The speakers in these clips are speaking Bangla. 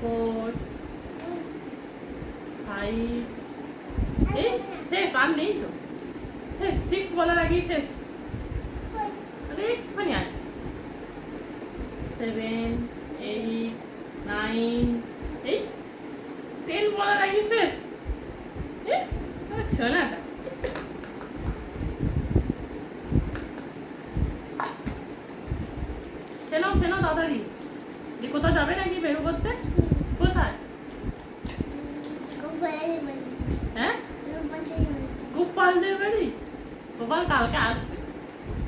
ফোর ফাইভ এই শেষ আর নেই তো শেষ সিক্স বলার আগেই শেষ আরে একটুখানি আছে সেভেন এইট নাইন এই টেন বলার আগে শেষ ছোনাটা কেন কেন তাড়াতাড়ি যে কোথাও যাবে নাকি বেরো করতে কোথায় হ্যাঁ গোপালদের বাড়ি? গোপাল কালকে আসবে।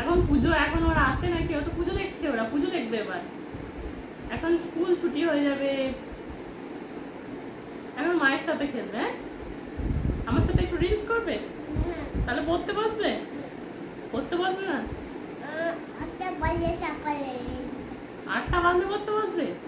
এখন পুজো এখন ওরা আসে নাকি? ও তো পুজো দেখছে ওরা পুজো দেখবে এবার। এখন স্কুল ছুটি হয়ে যাবে। এখন মায়ের সাথে খেলবে হ্যাঁ? আমার সাথে একটু রিলস করবে? তাহলে পড়তে বসবে? পড়তে বসবে না? আটটা বাজলে পড়তে